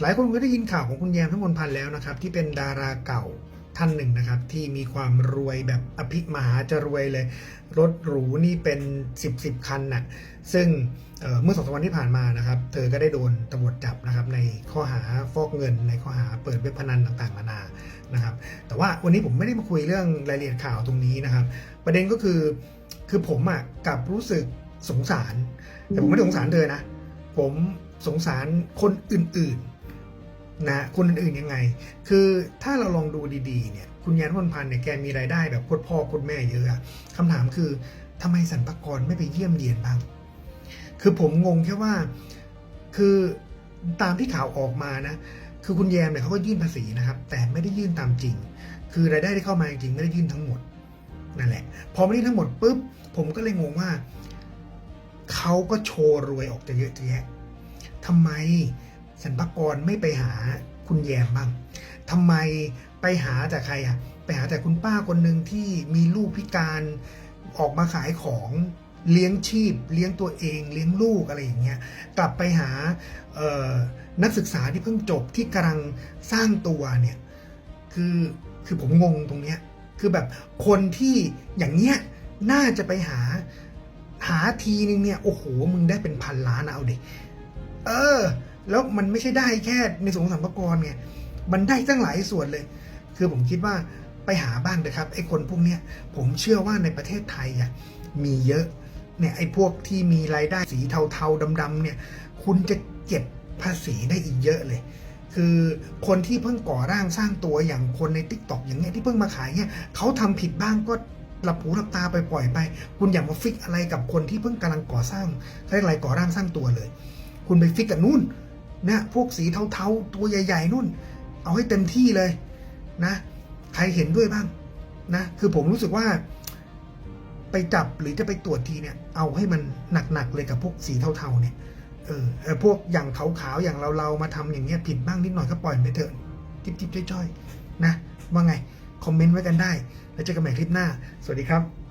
หลายคนก็ได้ยินข่าวของคุณแยมทั้งมนพันแล้วนะครับ ที่เป็นดาราเก่าท่านหนึ่งนะครับ ที่มีความรวยแบบอภิมหาจะรวยเลย รถหรูนี่เป็น 10บสคันน่ะซึ่งเเมื่อสองสามวันที่ผ่านมานะครับ เธอก็ได้โดนตำรวจจับนะครับ ในข้อหาฟอกเงิน ในข้อหาเปิดเว็บพนันต่างๆนานานะครับ แต่ว่าวันนี้ผมไม่ได้มาคุยเรื่องรายละเอียดข่าวตรงนี้นะครับ ประเด็นก็คือคือผมอะกลับรู้สึกสงสาร แต่ผมไม่ได้สงสารเธอนะ ผมสงสารคนอื่นๆ นะคนอื่นๆยังไง คือถ้าเราลองดูดีๆเนี่ยคุณยานพลพันเนี่ยแกมีรายได้แบบโคตรพ่อโคตรแม่เยอะอะคำถามคือทำไมสรรพากรไม่ไปเยี่ยมเยียนบ้าง คือผมงงแค่ว่าคือตามที่ข่าวออกมานะ คือคุณแยมเนี่ยเขาก็ยื่นภาษีนะครับ แต่ไม่ได้ยื่นตามจริง คือรายได้ที่เข้ามาจริงไม่ได้ยื่นทั้งหมดนั่นแหละ พอไม่ได้ทั้งหมดปุ๊บผมก็เลยงงว่าเขาก็โชว์รวยออกจะเยอะจะแยะทำไม สรรพากรไม่ไปหาคุณแยมบ้างทำไมไปหาแต่ใครอะไปหาแต่คุณป้าคนหนึ่งที่มีลูกพิการออกมาขายของเลี้ยงชีพ เลี้ยงตัวเองเลี้ยงลูกอะไรอย่างเงี้ยกลับไปหานักศึกษาที่เพิ่งจบที่กำลังสร้างตัวเนี่ยคือคือผมงงตรงเนี้ยคือแบบคนที่อย่างเงี้ยน่าจะไปหาหาทีนึงเนี่ยโอ้โหมึงได้เป็นพันล้านอะเอาดิเออ แล้วมันไม่ใช่ได้แค่ในส่วนของสัมภากรไงมันได้ตั้งหลายส่วนเลย คือผมคิดว่าไปหาบ้างนะครับไอ้คนพวกเนี้ยผมเชื่อว่าในประเทศไทยอะมีเยอะเนี่ยไอ้พวกที่มีรายได้สีเทาๆดำๆเนี่ย คุณจะเก็บภาษีได้อีกเยอะเลย คือคนที่เพิ่งก่อร่างสร้างตัวอย่างคนใน t ิ k t o k อย่างเงี้ยที่เพิ่งมาขายเนี่ยเขาทำผิดบ้างก็หลับหูหลับตาไปปล่อยไป คุณอย่ามาฟิกอะไรกับคนที่เพิ่งกำลังก่อสร้างเรียกอะไรก่อร่างสร้างตัวเลย คุณไปฟิกกับนู่น นะพวกสีเทาๆ ตัวใหญ่ ๆนู่น เอาให้เต็มที่เลยนะ ใครเห็นด้วยบ้างนะ คือผมรู้สึกว่า ไปจับหรือจะไปตรวจทีเนี่ย เอาให้มันหนัก ๆ เลยกับพวกสีเทาๆเนี่ยเออเออพวกอย่างขาวๆอย่างเราๆมาทำอย่างเงี้ยผิดบ้างนิดหน่อยก็ปล่อยไปเถอะจิ๊บๆจ้อยๆนะว่าไง คอมเมนต์ไว้กันได้ แล้วเจอกันใหม่คลิปหน้า สวัสดีครับ